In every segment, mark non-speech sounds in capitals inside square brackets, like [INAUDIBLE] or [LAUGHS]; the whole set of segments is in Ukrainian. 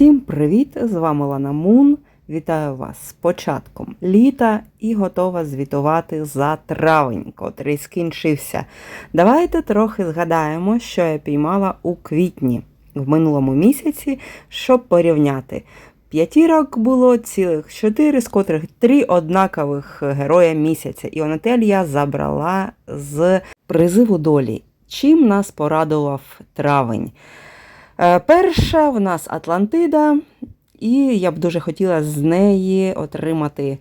Всім привіт! З вами Лана Мун. Вітаю вас з початком літа і готова звітувати за травень, котрий скінчився. Давайте трохи згадаємо, що я піймала у квітні в минулому місяці, щоб порівняти. П'ятірок було цілих чотири, з котрих три однакових героя місяця. І Онетель я забрала з призиву долі. Чим нас порадував травень? Е, Перша в нас Атлантида, і я б дуже хотіла з неї отримати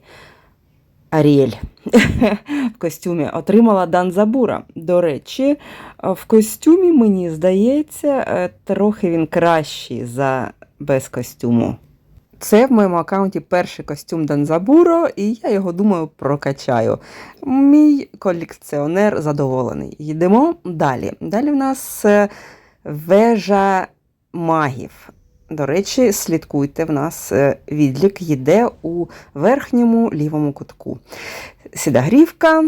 Аріель [LAUGHS] в костюмі. Отримала Данзабура. До речі, в костюмі, мені здається, е, трохи він кращий за без костюму. Це в моєму аккаунті перший костюм Данзабуро, і я його думаю прокачаю. Мій колекціонер задоволений. Йдемо далі. Далі в нас е, вежа магів. До речі, слідкуйте, в нас е, відлік йде у верхньому лівому кутку. Сідагрівка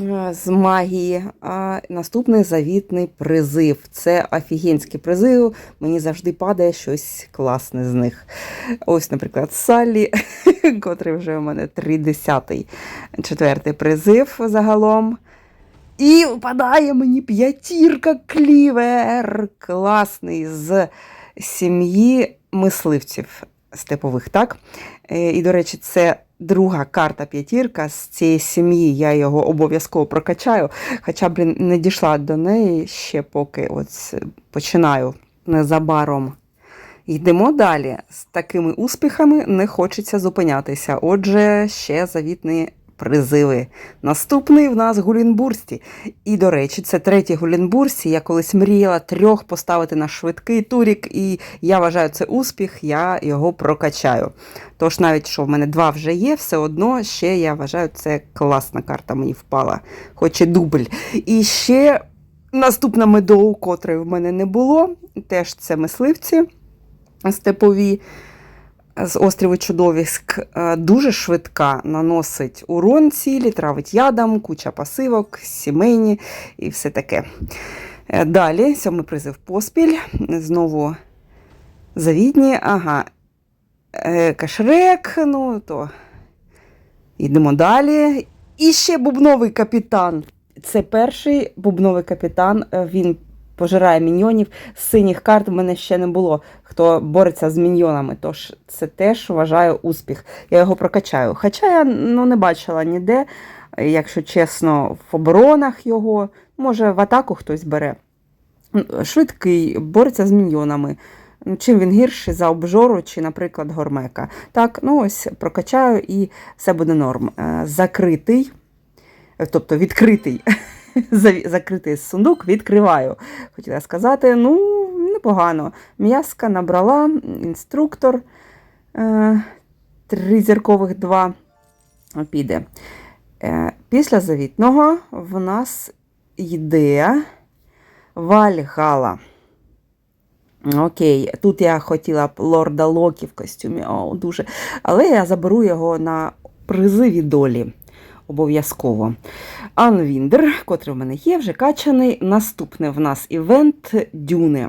е, з магії, а наступний завітний призив. Це офігенський призив. Мені завжди падає щось класне з них. Ось, наприклад, Саллі, [LAUGHS] котрий вже у мене 30-й, четвертий призив загалом. І впадає мені п'ятірка клівер. Класний з сім'ї мисливців степових, так? Е, І, до речі, це друга карта п'ятірка з цієї сім'ї. Я його обов'язково прокачаю. Хоча, блін, не дійшла до неї ще поки от починаю незабаром. Йдемо далі. З такими успіхами не хочеться зупинятися. Отже, ще завітні призиви. Наступний в нас Гулінбурсті. І, до речі, це третій Гулінбурсті. Я колись мріяла трьох поставити на швидкий турік, і я вважаю це успіх, я його прокачаю. Тож, навіть що в мене два вже є, все одно ще я вважаю, це класна карта мені впала, хоч і дубль. І ще наступна медоу, котрої в мене не було, теж це мисливці степові з острову Чудовиськ е, дуже швидка наносить урон цілі, травить ядом, куча пасивок, сімейні і все таке. Е, Далі, сьомий призив поспіль. Знову завідні, ага, е, кашрек, ну то йдемо далі. І ще бубновий капітан. Це перший бубновий капітан. Він пожирає міньйонів. Синіх карт в мене ще не було, хто бореться з міньйонами. Тож це теж вважаю успіх. Я його прокачаю. Хоча я ну, не бачила ніде, якщо чесно, в оборонах його, може, в атаку хтось бере. Швидкий, бореться з міньйонами. Чим він гірший за обжору чи, наприклад, гормека. Так, ну ось прокачаю і все буде норм. Закритий, тобто відкритий. [LAUGHS] [LAUGHS] закритий сундук відкриваю. Хотіла сказати, ну, непогано. М'язка набрала, інструктор е, три зіркових два піде. Е, Після завітного в нас йде Вальгала. Окей, тут я хотіла б лорда Локі в костюмі, о, дуже. але я заберу його на призиві долі обов'язково. Анвіндер, котрий в мене є, вже качаний. Наступний в нас івент Дюни.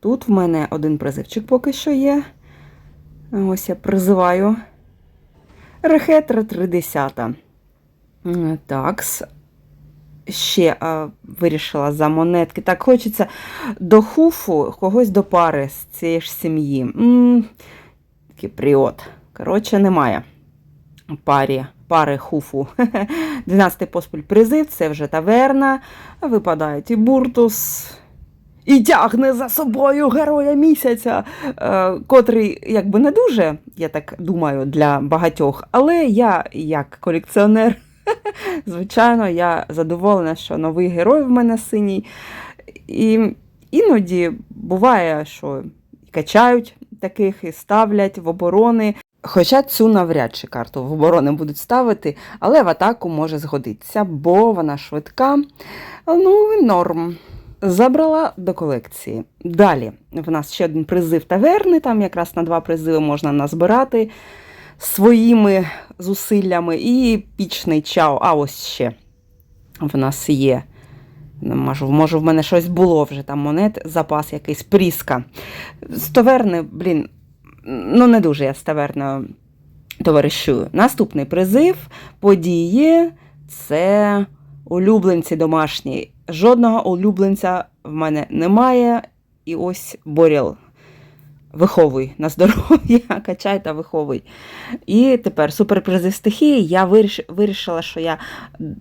Тут в мене один призивчик поки що є. Ось я призиваю. Рехетра 30. Так. Ще а, вирішила за монетки. Так, хочеться до хуфу когось до пари з цієї ж сім'ї. Кіпріот. Коротше, немає парі пари хуфу. [LAUGHS] 12-й поспіль призив, це вже таверна. Випадає і буртус. І тягне за собою героя місяця, е, котрий, якби не дуже, я так думаю, для багатьох. Але я, як колекціонер, [LAUGHS] звичайно, я задоволена, що новий герой в мене синій. І іноді буває, що качають таких і ставлять в оборони. Хоча цю навряд чи карту в оборони будуть ставити, але в атаку може згодитися, бо вона швидка. Ну, норм. Забрала до колекції. Далі в нас ще один призив таверни, там якраз на два призиви можна назбирати своїми зусиллями. І пічний чао. А ось ще в нас є Ну, Може, може, в мене щось було вже там монет, запас якийсь пріска. З таверни, блін, ну не дуже я з таверною товаришую. Наступний призив події це улюбленці домашні. Жодного улюбленця в мене немає. І ось Боріл. Виховуй на здоров'я, [LAUGHS] качай та виховуй. І тепер суперпризив стихії. Я вирішила, що я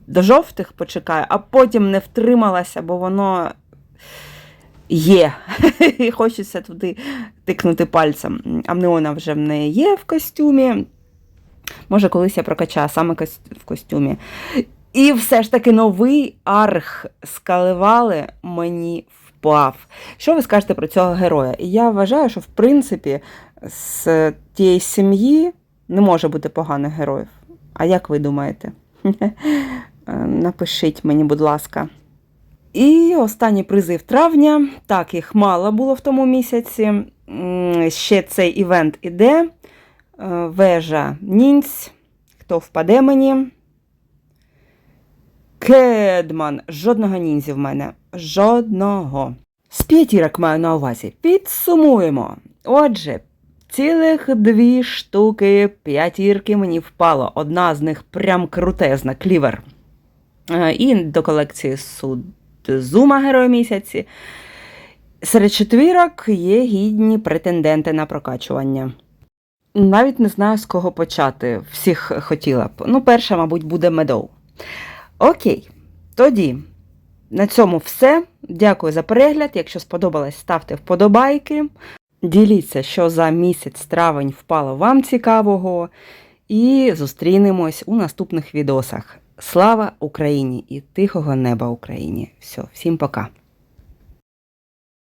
до жовтих почекаю, а потім не втрималася, бо воно є. І [LAUGHS] хочеться туди тикнути пальцем. Амнеона вже в неї є в костюмі. Може, колись я прокачаю саме в костюмі. І все ж таки новий арх скаливали мені впав. Що ви скажете про цього героя? І я вважаю, що в принципі з тієї сім'ї не може бути поганих героїв. А як ви думаєте? [LAUGHS] Напишіть мені, будь ласка. І останній призив травня. Так, їх мало було в тому місяці. Ще цей івент іде. Е, Вежа нінць. Хто впаде мені? Кедман. Жодного ніндзі в мене. Жодного. З п'ятірок маю на увазі. Підсумуємо. Отже, цілих дві штуки п'ятірки мені впало. Одна з них прям крутезна, клівер. Е, І до колекції Судзума Герой місяці. Серед четвірок є гідні претенденти на прокачування. Навіть не знаю, з кого почати. Всіх хотіла б. Ну, перша, мабуть, буде медоу. Окей, тоді на цьому все. Дякую за перегляд. Якщо сподобалось, ставте вподобайки. Діліться, що за місяць травень впало вам цікавого. І зустрінемось у наступних відосах. Слава Україні і тихого неба Україні! Все, всім пока!